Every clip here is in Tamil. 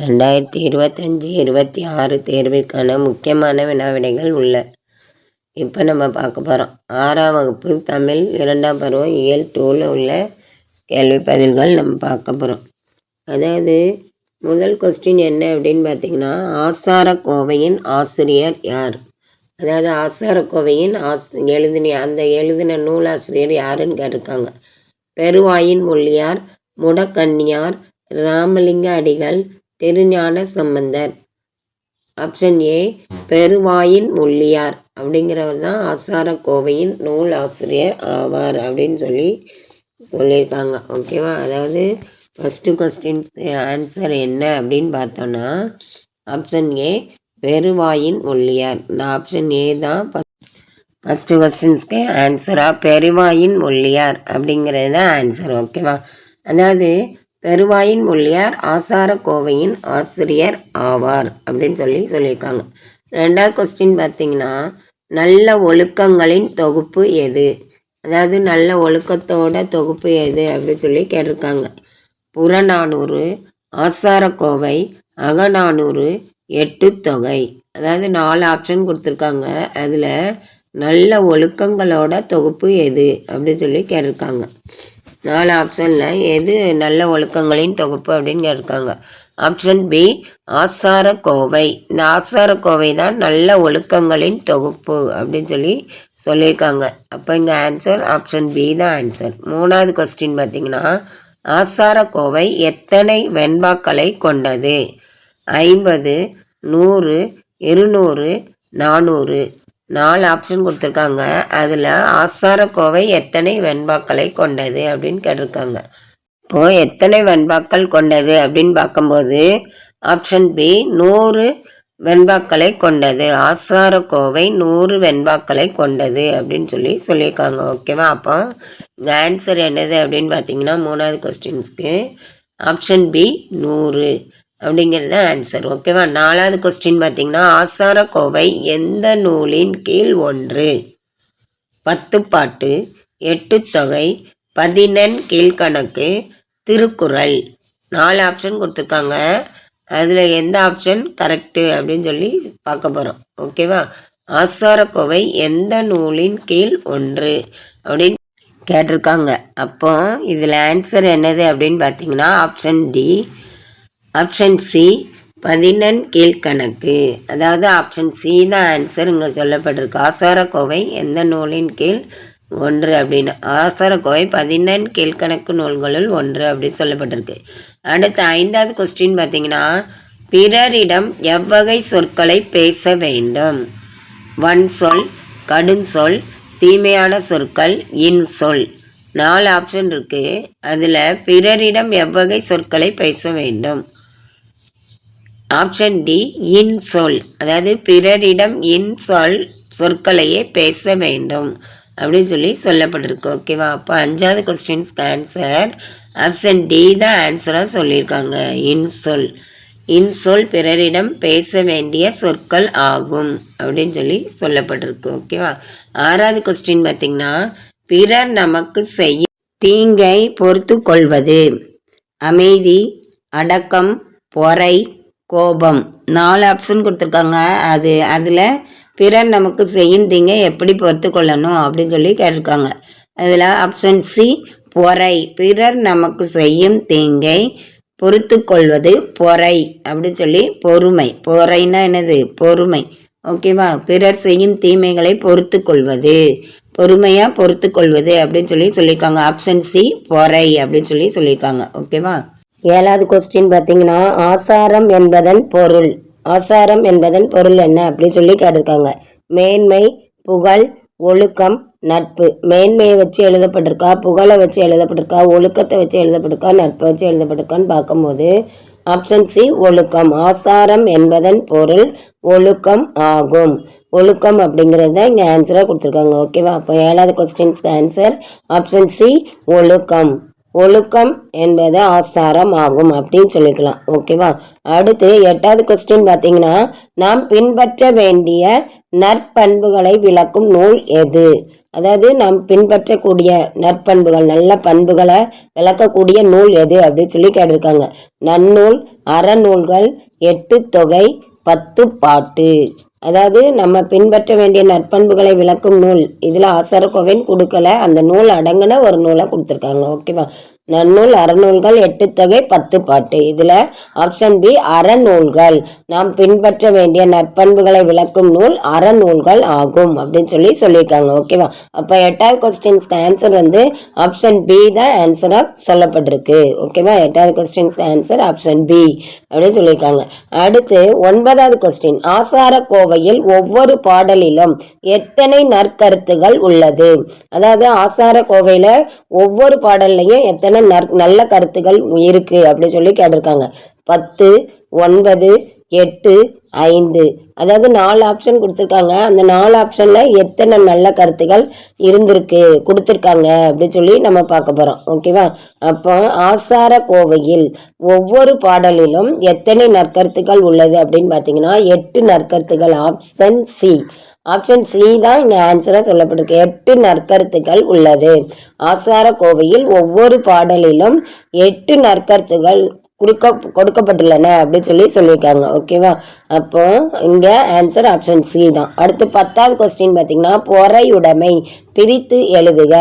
ரெண்டாயிரத்தி இருபத்தஞ்சி இருபத்தி ஆறு தேர்விற்கான முக்கியமான வினாவிடைகள் உள்ள. இப்போ நம்ம பார்க்க போகிறோம் ஆறாம் வகுப்பு தமிழ் இரண்டாம் பருவம் இயல் டூவில் உள்ள கேள்வி பதில்கள் நம்ம பார்க்க போகிறோம் அதாவது முதல் கொஸ்டின் என்ன அப்படின்னு பார்த்தீங்கன்னா ஆசார கோவையின் ஆசிரியர் யார்? அதாவது ஆசார கோவையின் ஆஸ் எழுதின அந்த எழுதின நூலாசிரியர் யாருன்னு கேட்டிருக்காங்க. பெருவாயின் மொழியார் முடக்கன்னியார் ராமலிங்க அடிகள் திருஞான சம்பந்தர். ஆப்ஷன் ஏ பெருவாயின் முள்ளியார். அப்படிங்கிறவர் தான் ஆசார கோவையின் நூல் ஆசிரியர் ஆவார் அப்படின்னு சொல்லி சொல்லியிருக்காங்க. ஓகேவா அதாவது ஃபஸ்ட்டு கொஸ்டின்ஸ்க்கு ஆன்சர் என்ன அப்படின்னு பார்த்தோன்னா ஆப்ஷன் ஏ பெருவாயின் மொழியார் இந்த ஆப்ஷன் ஏ தான் ஃபஸ்ட்டு கொஸ்டின்ஸ்க்கு ஆன்சராக பெருவாயின் மொழியார் அப்படிங்கிறது தான் ஆன்சர் ஓகேவா அதாவது பெருவாயின் மொழியார் ஆசார கோவையின் ஆசிரியர் ஆவார் அப்படின்னு சொல்லி சொல்லியிருக்காங்க. ரெண்டாவது கொஸ்டின் பார்த்தீங்கன்னா நல்ல ஒழுக்கங்களின் தொகுப்பு எது? அதாவது நல்ல ஒழுக்கத்தோட தொகுப்பு எது அப்படின்னு சொல்லி கேட்டிருக்காங்க. புறநானூறு ஆசாரக்கோவை அகநானூறு எட்டு தொகை அதாவது நாலு ஆப்ஷன் கொடுத்துருக்காங்க. அதில் நல்ல ஒழுக்கங்களோட தொகுப்பு எது அப்படின்னு சொல்லி கேட்டிருக்காங்க. நாலு ஆப்ஷனில் எது நல்ல ஒழுக்கங்களின் தொகுப்பு அப்படின்னு கேட்டிருக்காங்க. ஆப்ஷன் பி ஆசார கோவை இந்த ஆசார கோவை தான் நல்ல ஒழுக்கங்களின் தொகுப்பு அப்படின்னு சொல்லி சொல்லியிருக்காங்க. அப்போ இங்கே ஆன்சர் ஆப்ஷன் பி தான் ஆன்சர் மூணாவது கொஸ்டின் பார்த்தீங்கன்னா ஆசார கோவை எத்தனை வெண்பாக்களை கொண்டது? ஐம்பது நூறு இருநூறு நானூறு. நாலு ஆப்ஷன் கொடுத்துருக்காங்க. அதில் ஆசார கோவை எத்தனை வெண்பாக்களை கொண்டது அப்படின்னு கேட்டிருக்காங்க. இப்போது எத்தனை வெண்பாக்கள் கொண்டது அப்படின்னு பார்க்கும்போது ஆப்ஷன் பி நூறு வெண்பாக்களை கொண்டது. ஆசார கோவை நூறு வெண்பாக்களை கொண்டது அப்படின்னு சொல்லி சொல்லியிருக்காங்க. ஓகேவா அப்போ ஆன்சர் என்னது அப்படின்னு பார்த்தீங்கன்னா மூணாவது கொஸ்டின்ஸ்க்கு ஆப்ஷன் பி நூறு. அப்படிங்கிறது தான் ஆன்சர் ஓகேவா நாலாவது கொஸ்டின் பார்த்தீங்கன்னா ஆசாரக்கோவை எந்த நூலின் கீழ் ஒன்று? பத்து பாட்டு எட்டு தொகை பதினெண் கீழ்கணக்கு திருக்குறள். நாலு ஆப்ஷன் கொடுத்துருக்காங்க. அதில் எந்த ஆப்ஷன் கரெக்டு அப்படின்னு சொல்லி பார்க்க போகிறோம் ஓகேவா ஆசாரக்கோவை எந்த நூலின் கீழ் ஒன்று? அப்படின்னு கேட்டிருக்காங்க. அப்போ இதில் ஆன்சர் என்னது அப்படின்னு பார்த்தீங்கன்னா ஆப்ஷன் டி ஆப்ஷன் சி பதினெண் கீழ்கணக்கு. அதாவது ஆப்ஷன் சி தான் ஆன்சர் இங்கே சொல்லப்பட்டிருக்கு. ஆசாரக்கோவை எந்த நூலின் கீழ் ஒன்று அப்படின்னு. ஆசாரக்கோவை பதினெண் கீழ்கணக்கு நூல்களுள் ஒன்று அப்படின்னு சொல்லப்பட்டிருக்கு. அடுத்து ஐந்தாவது கொஸ்டின் பார்த்தீங்கன்னா பிறரிடம் எவ்வகை சொற்களை பேச வேண்டும்? வன் சொல் கடுஞ்சொல் தீமையான சொற்கள் இன் சொல். நாலு ஆப்ஷன் இருக்குது அதில் பிறரிடம் எவ்வகை சொற்களை பேச வேண்டும்? ஆப்ஷன் டி இன் சொல் அதாவது பிறரிடம் இன் சொல் சொற்களையே பேச வேண்டும் அப்படின்னு சொல்லி சொல்லப்பட்டிருக்கு. ஓகேவா அப்போ அஞ்சாவது கொஸ்டின்ஸ்க்கு ஆன்சர் ஆப்ஷன் டி தான் ஆன்சராக சொல்லியிருக்காங்க. இன் சொல் இன் சொல் பிறரிடம் பேச வேண்டிய சொற்கள் ஆகும் அப்படின்னு சொல்லி சொல்லப்பட்டிருக்கு. ஓகேவா ஆறாவது கொஸ்டின் பார்த்திங்கன்னா பிறர் நமக்கு செய்ய தீங்கை பொறுத்து கொள்வது. அமைதி அடக்கம் பொறை கோபம். நாலு ஆப்ஷன் கொடுத்துருக்காங்க. அது அதில் பிறர் நமக்கு செய்யும் தீங்க எப்படி பொறுத்து கொள்ளணும் அப்படின்னு சொல்லி கேட்டிருக்காங்க. அதில் ஆப்ஷன் சி பொறை. பிறர் நமக்கு செய்யும் தீங்கை பொறுத்து கொள்வது பொறை அப்படின்னு சொல்லி பொறுமை. பொறைன்னா என்னது? பொறுமை. ஓகேவா பிறர் செய்யும் தீமைகளை பொறுத்து கொள்வது பொறுமையாக பொறுத்து கொள்வது அப்படின்னு சொல்லி சொல்லியிருக்காங்க. ஆப்ஷன் சி பொறை அப்படின்னு சொல்லி சொல்லியிருக்காங்க. ஓகேவா ஏழாவது கொஸ்டின் பார்த்தீங்கன்னா ஆசாரம் என்பதன் பொருள். ஆசாரம் என்பதன் பொருள் என்ன? அப்படின்னு சொல்லி கேட்டிருக்காங்க. மேன்மை புகழ் ஒழுக்கம் நட்பு. மேன்மையை வச்சு எழுதப்பட்டிருக்கா புகழை வச்சு எழுதப்பட்டிருக்கா ஒழுக்கத்தை வச்சு எழுதப்பட்டிருக்கா நட்பை வச்சு எழுதப்பட்டிருக்கான்னு பார்க்கும்போது ஆப்ஷன் சி ஒழுக்கம். ஆசாரம் என்பதன் பொருள் ஒழுக்கம் ஆகும். ஒழுக்கம் அப்படிங்கிறத இங்கே ஆன்சராக கொடுத்துருக்காங்க. ஓகேவா அப்போ ஏழாவது கொஸ்டின்ஸ்க்கு ஆன்சர் ஆப்ஷன் சி ஒழுக்கம். ஒழுக்கம் என்பது ஆசாரம் ஆகும் அப்படின்னு சொல்லிக்கலாம் ஓகேவா? அடுத்து எட்டாவது கொஸ்டின் பார்த்தீங்கன்னா நாம் பின்பற்ற வேண்டிய நற்பண்புகளை விளக்கும் நூல் எது? அதாவது நாம் பின்பற்றக்கூடிய நற்பண்புகள் நல்ல பண்புகளை விளக்கக்கூடிய நூல் எது அப்படின்னு சொல்லி கேட்டிருக்காங்க. நன்னூல் அறநூல்கள் எட்டு தொகை பத்து பாட்டு. அதாவது நம்ம பின்பற்ற வேண்டிய நற்பண்புகளை விளக்கும் நூல். இதில் ஆசாரக்கோவைன்னு கொடுக்கல. அந்த நூல் அடங்கின ஒரு நூலை கொடுத்துருக்காங்க. ஓகேவா? நன்னூல் அறநூல்கள் எட்டு தொகை பத்து பாட்டு. இதில் ஆப்ஷன் பி அறநூல்கள். நாம் பின்பற்ற வேண்டிய நற்பண்புகளை விளக்கும் நூல் அறநூல்கள் ஆகும் அப்படின்னு சொல்லி சொல்லியிருக்காங்க. ஓகேவா அப்போ எட்டாவது கொஸ்டின்ஸ்க்கு ஆன்சர் வந்து ஆப்ஷன் பி தான் ஆன்சராக சொல்லப்பட்டிருக்கு. ஓகேவா எட்டாவது கொஸ்டின்ஸ்க்கு ஆன்சர் ஆப்ஷன் பி அப்படின்னு சொல்லியிருக்காங்க. அடுத்து ஒன்பதாவது கொஸ்டின் ஆசார கோவையில் ஒவ்வொரு பாடலிலும் எத்தனை நற்கருத்துகள் உள்ளது? அதாவது ஆசார கோவையில் ஒவ்வொரு பாடல்லையும் எத்தனை நற் நல்ல கருத்துகள் இருக்கு அப்படின்னு சொல்லி கேட்டிருக்காங்க. பத்து ஒன்பது எட்டு ஐந்து. அதாவது நாலு ஆப்ஷன் கொடுத்துருக்காங்க. அந்த நாலு ஆப்ஷனில் எத்தனை நல்ல கருத்துகள் இருந்திருக்கு கொடுத்துருக்காங்க அப்படின்னு சொல்லி நம்ம பார்க்க போகிறோம் ஓகேவா அப்போ ஆசார கோவையில் ஒவ்வொரு பாடலிலும் எத்தனை நற்கருத்துக்கள் உள்ளது அப்படின்னு பார்த்தீங்கன்னா எட்டு நற்கருத்துகள் ஆப்ஷன் சி ஆப்ஷன் சி தான் இங்கே ஆன்சராக சொல்லப்பட்டிருக்கு. எட்டு நற்கருத்துக்கள் உள்ளது. ஆசார கோவையில் ஒவ்வொரு பாடலிலும் எட்டு நற்கருத்துகள் கொடுக்க கொடுக்கப்பட்டுள்ளன அப்படின்னு சொல்லி சொல்லியிருக்காங்க. ஓகேவா அப்போ இங்கே ஆன்சர் ஆப்ஷன் சி தான். அடுத்து பத்தாவது கொஸ்டின் பார்த்தீங்கன்னா பொறையுடைமை பிரித்து எழுதுக.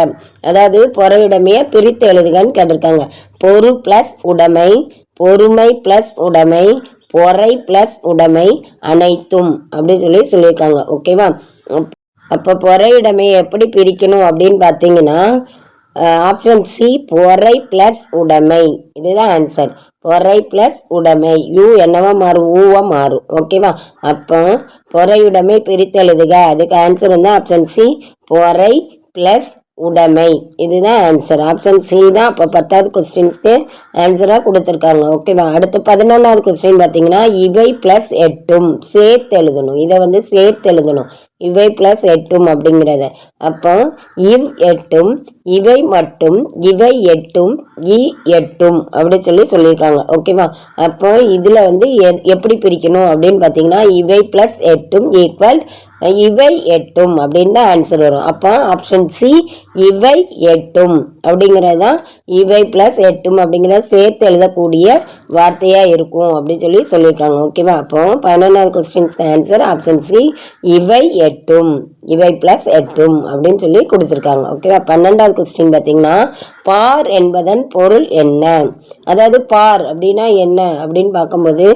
அதாவது பொறையுடைமையை பிரித்து எழுதுகன்னு கேட்டிருக்காங்க. பொறு ப்ளஸ் உடைமை பொறுமை ப்ளஸ் உடைமை பொறை ப்ளஸ் உடைமை அனைத்தும் அப்படின்னு சொல்லி சொல்லியிருக்காங்க. ஓகேவா அப்போ பொறையுடைமை எப்படி பிரிக்கணும் அப்படின்னு பார்த்தீங்கன்னா ஆப்ஷன் சி பொறை ப்ளஸ் உடைமை. இதுதான் ஆன்சர் பொறை ப்ளஸ் உடைமை. யூ என்னவா மாறும்? ஊவா மாறும். ஓகேவா அப்போ பொறையுடைமை பிரித்தெழுதுக அதுக்கு ஆன்சர் வந்து ஆப்ஷன் சி பொறை ப்ளஸ் உடைமை. இதுதான் ஆன்சர் ஆப்ஷன் சி தான் இப்போ பத்தாவது கொஸ்டின்ஸ்க்கு ஆன்சராக கொடுத்துருக்காங்க. ஓகேவா அடுத்து பதினொன்றாவது கொஸ்டின் பார்த்தீங்கன்னா இவை ப்ளஸ் எட்டும். சேர்த்து எழுதணும். இதை வந்து சேர்த்து எழுதணும். இவை ப்ளஸ் எட்டும் அப்படிங்கிறத. அப்போ இவ் எட்டும் இவை மட்டும் இவை எட்டும் இ எட்டும் அப்படி சொல்லி சொல்லியிருக்காங்க. ஓகேவா அப்போ இதில் வந்து எப்படி பிரிக்கணும் அப்படின்னு பார்த்தீங்கன்னா இவை ப்ளஸ் எட்டும் ஈக்குவல் இவை எட்டும் அப்படின்னு தான் ஆன்சர் வரும். அப்போ ஆப்ஷன் சி இவை எட்டும். அப்படிங்கிறது தான் இவை ப்ளஸ் எட்டும் அப்படிங்கிறத சேர்த்து எழுதக்கூடிய வார்த்தையாக இருக்கும் அப்படின்னு சொல்லி சொல்லியிருக்காங்க. ஓகேவா அப்போ பதினொன்றாவது கொஸ்டின்ஸ்க்கு ஆன்சர் ஆப்ஷன் சி இவை எட்டும். இவை ப்ளஸ் எட்டும் அப்படின்னு சொல்லி கொடுத்துருக்காங்க. ஓகேவா பன்னெண்டாவது கொஸ்டின் பார்த்தீங்கன்னா பார் என்பதன் பொருள் என்ன? அதாவது பார் அப்படின்னா என்ன அப்படின்னு பார்க்கும்போது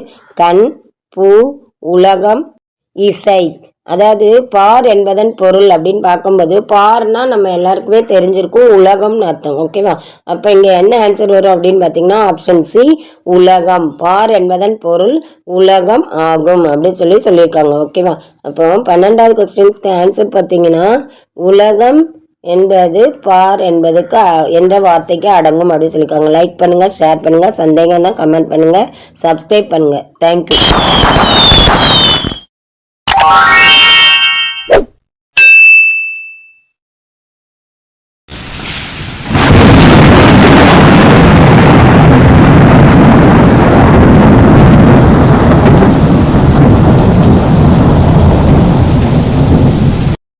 கண் பூ உலகம் இசை. அதாவது பார் என்பதன் பொருள் அப்படின்னு பார்க்கும்போது பார்னா நம்ம எல்லாருக்குமே தெரிஞ்சிருக்கும் உலகம்னு அர்த்தம் ஓகேவா அப்போ இங்கே என்ன ஆன்சர் வரும் அப்படின்னு பார்த்தீங்கன்னா ஆப்ஷன் சி உலகம். பார் என்பதன் பொருள் உலகம் ஆகும் அப்படின்னு சொல்லி சொல்லியிருக்காங்க ஓகேவா அப்போ பன்னெண்டாவது கொஸ்டின்ஸ்க்கு ஆன்சர் பார்த்தீங்கன்னா உலகம் என்பது பார் என்பதுக்கு என்ற வார்த்தைக்கு அடங்கும் அப்படின்னு சொல்லியிருக்காங்க. லைக் பண்ணுங்கள் ஷேர் பண்ணுங்கள் சந்தேகம்னா கமெண்ட் பண்ணுங்கள் சப்ஸ்கிரைப் பண்ணுங்கள் தேங்க்யூ